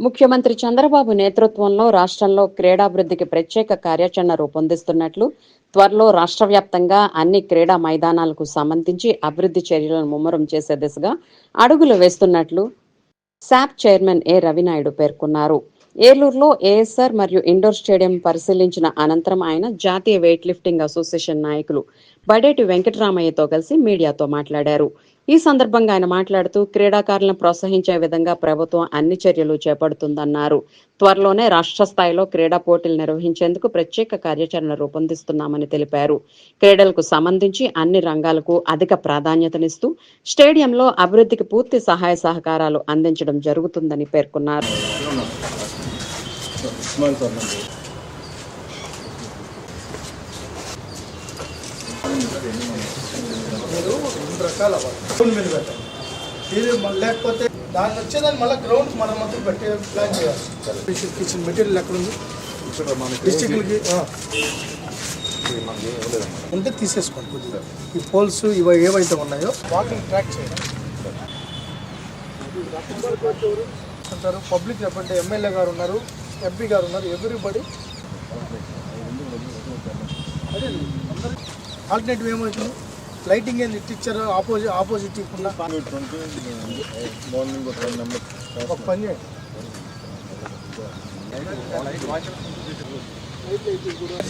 ముఖ్యమంత్రి చంద్రబాబు నేతృత్వంలో రాష్ట్రంలో క్రీడాభివృద్ధికి ప్రత్యేక కార్యాచరణ రూపొందిస్తున్నట్లు త్వరలో రాష్ట్ర వ్యాప్తంగా అన్ని క్రీడా మైదానాలకు సంబంధించి అభివృద్ధి చర్యలను ముమ్మరం చేసే దిశగా అడుగులు వేస్తున్నట్లు శాప్ చైర్మన్ ఏ రవినాయుడు పేర్కొన్నారు. ఏలూరులో ఏఎస్ఆర్ మరియు ఇండోర్ స్టేడియం పరిశీలించిన అనంతరం ఆయన జాతీయ వెయిట్ లిఫ్టింగ్ అసోసియేషన్ నాయకులు బడేటి వెంకటరామయ్యతో కలిసి మీడియాతో మాట్లాడారు. ఈ సందర్భంగా ఆయన మాట్లాడుతూ క్రీడాకారులను ప్రోత్సహించే విధంగా ప్రభుత్వం అన్ని చర్యలు చేపడుతుందన్నారు. త్వరలోనే రాష్ట్ర స్థాయిలో క్రీడా పోటీలు నిర్వహించేందుకు ప్రత్యేక కార్యాచరణ రూపొందిస్తున్నామని తెలిపారు. క్రీడలకు సంబంధించి అన్ని రంగాలకు అధిక ప్రాధాన్యతనిస్తూ స్టేడియంలో అభివృద్ధికి పూర్తి సహాయ సహకారాలు అందించడం జరుగుతుందని పేర్కొన్నారు. ఉస్మాన్ సార్ మీరు రెండు రకాల గ్రౌండ్ మీద పెట్టాలి ఇది లేకపోతే దాన్ని వచ్చేదాన్ని మళ్ళీ గ్రౌండ్ మరమ్మతు పెట్టే ప్లాన్ చేయాలి. కిచెన్ మెటీరియల్ ఎక్కడ ఉంది? డిస్టిక్లకి ఉంటే తీసేసుకోండి కొద్దిగా. ఈ పోల్స్ ఇవి ఏవైతే ఉన్నాయో వాకింగ్ ట్రాక్ చేయండి. అంటారు పబ్లిక్ చెప్పండి. ఎమ్మెల్యే గారు ఉన్నారు. ఎంపీ గారు ఉన్నారు. ఎవ్రీబడి? అదే ఆల్టర్నేటివ్ ఏమవుతుంది? లైటింగ్ ఏంది ఇట్టిచ్చారు? ఆపోజిట్ ఆపోజిట్ ఇవ్వకుండా. మార్నింగ్ నెంబర్ ఒక పని చేయండి.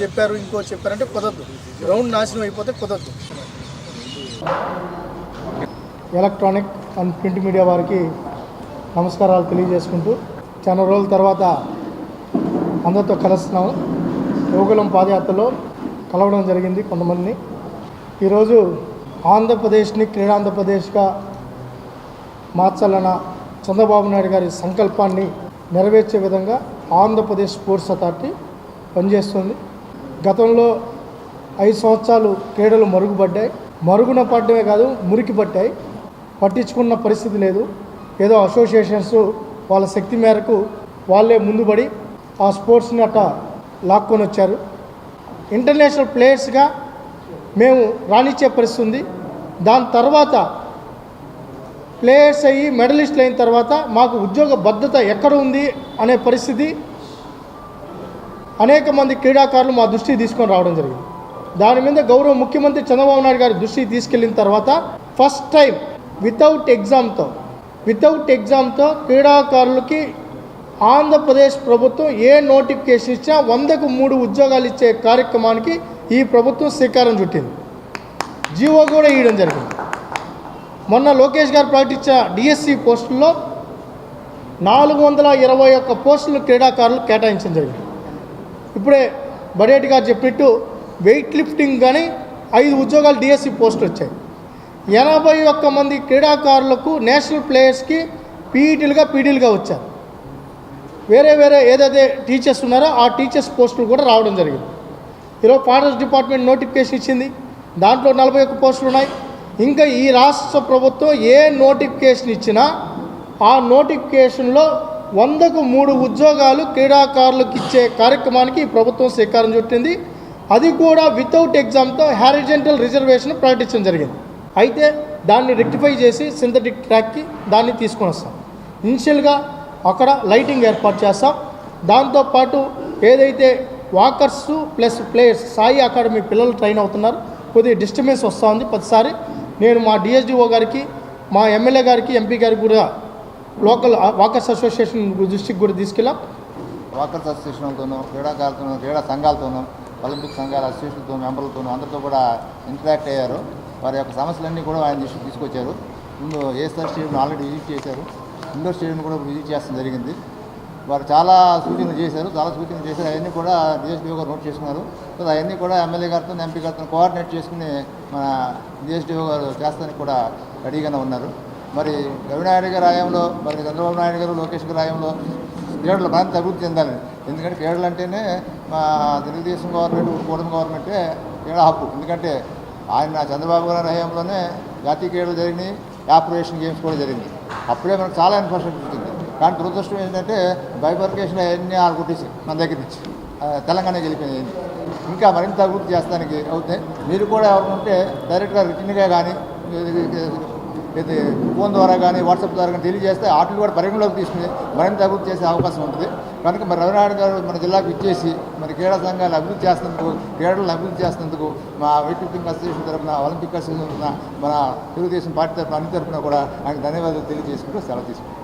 చెప్పారు ఇంకో చెప్పారంటే కుదరదు. గ్రౌండ్ నాశనం అయిపోతే కుదరదు. ఎలక్ట్రానిక్ అండ్ ప్రింట్ మీడియా వారికి నమస్కారాలు తెలియజేసుకుంటూ చాలా రోజుల తర్వాత అందరితో కలుస్తున్నాము. యోగులం పాదయాత్రలో కలవడం జరిగింది కొంతమందిని. ఈరోజు ఆంధ్రప్రదేశ్ని క్రీడాంధ్రప్రదేశ్గా మార్చాలన్న చంద్రబాబు నాయుడు గారి సంకల్పాన్ని నెరవేర్చే విధంగా ఆంధ్రప్రదేశ్ స్పోర్ట్స్ అథారిటీ పనిచేస్తుంది. గతంలో ఐదు సంవత్సరాలు క్రీడలు మరుగుపడ్డాయి. మరుగున పడ్డమే కాదు మురికి పట్టాయి. పట్టించుకున్న పరిస్థితి లేదు. ఏదో అసోసియేషన్స్ వాళ్ళ శక్తి మేరకు వాళ్ళే ముందుబడి ఆ స్పోర్ట్స్ని అట్ట లాక్కొని వచ్చారు. ఇంటర్నేషనల్ ప్లేయర్స్గా మేము రాణించే పరిస్థితి ఉంది. దాని తర్వాత ప్లేయర్స్ అయ్యి మెడలిస్టులు అయిన తర్వాత మాకు ఉద్యోగ భద్రత ఎక్కడ ఉంది అనే పరిస్థితి అనేక మంది క్రీడాకారులు మా దృష్టికి తీసుకొని రావడం జరిగింది. దాని మీద గౌరవ ముఖ్యమంత్రి చంద్రబాబు నాయుడు గారి దృష్టికి తీసుకెళ్ళిన తర్వాత ఫస్ట్ టైం వితౌట్ ఎగ్జామ్తో వితౌట్ ఎగ్జామ్తో క్రీడాకారులకి ఆంధ్రప్రదేశ్ ప్రభుత్వం ఏ నోటిఫికేషన్ ఇచ్చినా వందకు మూడు ఉద్యోగాలు ఇచ్చే కార్యక్రమానికి ఈ ప్రభుత్వం శ్రీకారం చుట్టింది. జీవో కూడా ఇవ్వడం జరిగింది. మొన్న లోకేష్ గారు ప్రకటించిన డిఎస్సి పోస్టుల్లో నాలుగు వందల ఇరవై ఒక్క పోస్టులు క్రీడాకారులు కేటాయించడం జరిగింది. ఇప్పుడే బడేటి గారు చెప్పినట్టు వెయిట్ లిఫ్టింగ్ కానీ ఐదు ఉద్యోగాలు డిఎస్సి పోస్టులు వచ్చాయి. ఎనభై ఒక్క మంది క్రీడాకారులకు నేషనల్ ప్లేయర్స్కి పీఈటీలుగా పీడీలుగా వచ్చారు. వేరే వేరే ఏదైతే టీచర్స్ ఉన్నారో ఆ టీచర్స్ పోస్టులు కూడా రావడం జరిగింది. ఈరోజు ఫారెస్ట్ డిపార్ట్మెంట్ నోటిఫికేషన్ ఇచ్చింది. దాంట్లో నలభై ఒక్క పోస్టులు ఉన్నాయి. ఇంకా ఈ రాష్ట్ర ప్రభుత్వం ఏ నోటిఫికేషన్ ఇచ్చినా ఆ నోటిఫికేషన్లో వందకు మూడు ఉద్యోగాలు క్రీడాకారులకు ఇచ్చే కార్యక్రమానికి ఈ ప్రభుత్వం శ్రీకారం చుట్టింది. అది కూడా వితౌట్ ఎగ్జామ్తో హారిజెంటల్ రిజర్వేషన్ ప్రకటించడం జరిగింది. అయితే దాన్ని రెక్టిఫై చేసి సింథటిక్ ట్రాక్కి దాన్ని తీసుకొని వస్తాం. ఇనిషియల్గా అక్కడ లైటింగ్ ఏర్పాటు చేస్తాం. దాంతోపాటు ఏదైతే walkers plus players SAI academy పిల్లలు ట్రైన్ అవుతున్నారు. కొద్దిగా డిస్టర్బెన్స్ వస్తూ ఉంది ప్రతిసారి. నేను మా డిఎస్డిఓ గారికి మా ఎమ్మెల్యే గారికి ఎంపీ గారికి కూడా లోకల్ వాకర్స్ అసోసియేషన్ దృష్టికి కూడా తీసుకెళ్ళాం. వాకర్స్ అసోసియేషన్తోనూ క్రీడాకారులతోనూ క్రీడా సంఘాలతోనూ ఒలింపిక్ సంఘాల అసోసియేషన్తో మెంబర్లతోనూ అందరితో కూడా ఇంటరాక్ట్ అయ్యారు. వారి యొక్క సమస్యలన్నీ కూడా ఆయన దృష్టికి తీసుకొచ్చారు. ముందు ఏఎస్ఆర్ స్టేడియం ఆల్రెడీ విజిట్ చేశారు. ఇండోర్ స్టేడియం కూడా విజిట్ చేస్తాం జరిగింది. వారు చాలా సూచనలు చేశారు. చాలా సూచనలు చేశారు. అవన్నీ కూడా డిఎస్డిఓ గారు నోట్ చేసుకున్నారు. సో అవన్నీ కూడా ఎమ్మెల్యే గారితో ఎంపీ గారితో కోఆర్డినేట్ చేసుకుని మన డిఎస్డిఓ గారు చేస్తానికి కూడా రెడీగానే ఉన్నారు. మరి రవినాయుడు గారి హయాంలో మరి చంద్రబాబు నాయుడు గారు లోకేష్ గారి హయాంలో క్రీడల మరింత అభివృద్ధి చెందాలి. ఎందుకంటే క్రీడలు అంటేనే మా తెలుగుదేశం గవర్నమెంట్ కూటమి గవర్నమెంటే క్రీడా హక్కు. ఎందుకంటే ఆయన చంద్రబాబు గారి హయాంలోనే జాతీయ క్రీడలు జరిగినాయి. ఆపరేషన్ గేమ్స్ కూడా జరిగింది అప్పుడే మనకు చాలా ఇన్ఫర్మేషన్ వచ్చింది కానీ దురదృష్టం ఏంటంటే బైబర్కేషన్ అవన్నీ ఆరు కొట్టేసి మన దగ్గర నుంచి తెలంగాణ తెలంగాణకి వెళ్ళిపోయింది ఇంకా మరింత అభివృద్ధి చేస్తానికి అవుతాయి మీరు కూడా ఎవరు ఉంటే డైరెక్ట్గా రిటర్న్గా కానీ ఇది ఫోన్ ద్వారా కానీ వాట్సాప్ ద్వారా కానీ తెలియజేస్తే వాటిని కూడా పరిగణలోకి తీసుకుని మరింత అభివృద్ధి చేసే అవకాశం ఉంటుంది. కనుక మరి రవినారాయణ గారు మన జిల్లాకు ఇచ్చేసి మరి క్రీడా సంఘాలు అభివృద్ధి చేస్తున్నందుకు క్రీడలను అభివృద్ధి చేస్తున్నందుకు మా వెయిట్ లిఫ్టింగ్ అసోసియేషన్ తరఫున ఒలింపిక్ అసోసియేషన్ తరఫున మన తెలుగుదేశం పార్టీ తరఫున అన్ని తరఫున కూడా ఆయనకు ధన్యవాదాలు తెలియజేసుకుంటూ సెలవు తీసుకుంటాం